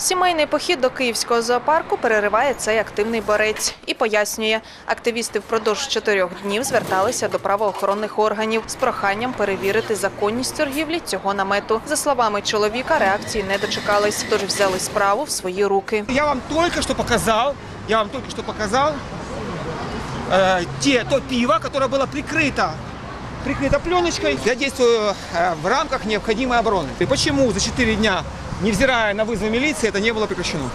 Сімейний похід до київського зоопарку перериває цей активний борець і пояснює, активісти впродовж чотирьох днів зверталися до правоохоронних органів з проханням перевірити законність торгівлі цього намету. За словами чоловіка, реакції не дочекались, тож взяли справу в свої руки. Я вам только что показал, я вам только что показал э, те, то пиво, которое было прикрыто, прикрыто пленочкой. Я действую э, в рамках необходимой обороны. И почему за 4 дня, невзирая на вызов милиции, это не было прекращено?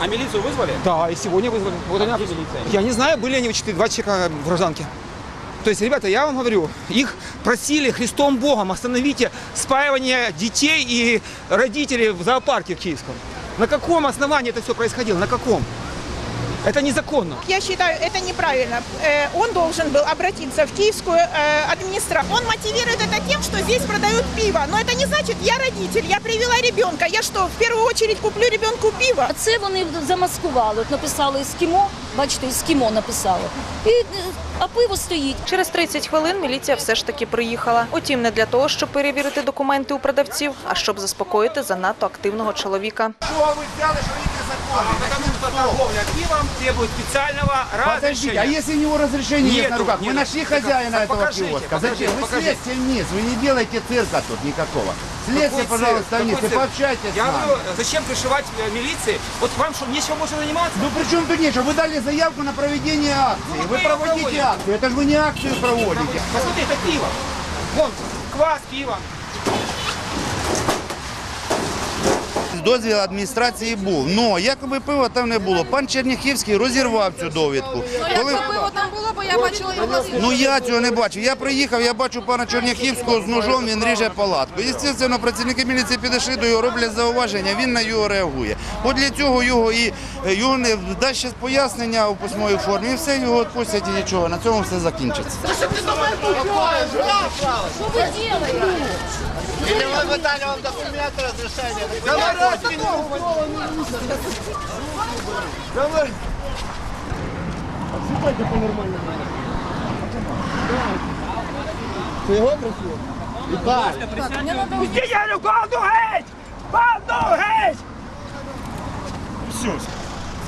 А милицию вызвали? Да, и сегодня вызвали. Вот они- где милиция? Я не знаю, были они 4, 2 человека в гражданке. То есть, ребята, я вам говорю, их просили Христом Богом, остановите спаивание детей и родителей в зоопарке в Киевском. На каком основании это все происходило? На каком? Это незаконно. Я считаю, это неправильно. Э, Он должен был обратиться в киевскую э, администрацию. Он мотивирует это тем, что здесь продают пиво. Но это не значит, я родитель, я привела ребенка. Я что, в первую очередь куплю ребенку пиво? А це вони замаскували. От написали ескімо, бачите, ескімо написали. І, е, а пиво стоїть. Через 30 хвилин міліція все ж таки приїхала. Утім, не для того, щоб перевірити документи у продавців, а щоб заспокоїти занадто активного чоловіка. Потому что торговля пивом требует специального Подождите, разрешения. а если у него разрешение Нету, нет на руках? Вы нету. нашли хозяина этого покажите, киоска. покажите, Зачем? Вы слезьте вниз, вы не делайте цирка тут никакого. Слезьте, Какой пожалуйста, цирк? вниз и пообщайтесь Я говорю, зачем крышевать э, милиции? Вот вам что, нечего больше заниматься? Ну при чем тут нечего? Вы дали заявку на проведение акции. Ну, Вы мы проводите акцию. Это же вы не акцию проводите. Посмотри, это пиво. Вон, квас, пиво. Дозвіл адміністрації був, але якоби пива там не було. Пан Черніхівський розірвав цю довідку. Коли... там було, бо я бачила його. Ну я цього не бачу. Я приїхав, я бачу пана Черняхівського з ножом, він ріже палатку. Естественно, працівники міліції підійшли до його, роблять зауваження, він на його реагує. От для цього його і е, його не дасть ще пояснення у письмовій формі, і все його відпустять і нічого. На цьому все закінчиться. Що ви робите? Пустите, я говорю, банду геть! Банду геть! Все.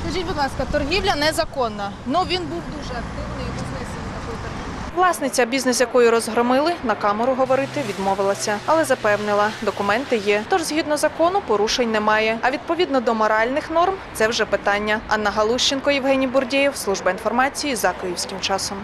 Скажіть, будь ласка, торгівля незаконна. Ну він був дуже активний і бізнесі такої торгівлі. Власниця, бізнес якої розгромили, на камеру говорити відмовилася, але запевнила, документи є. Тож, згідно закону, порушень немає. А відповідно до моральних норм, це вже питання. Анна Галущенко, Євгеній Бурдєєв, служба інформації за київським часом.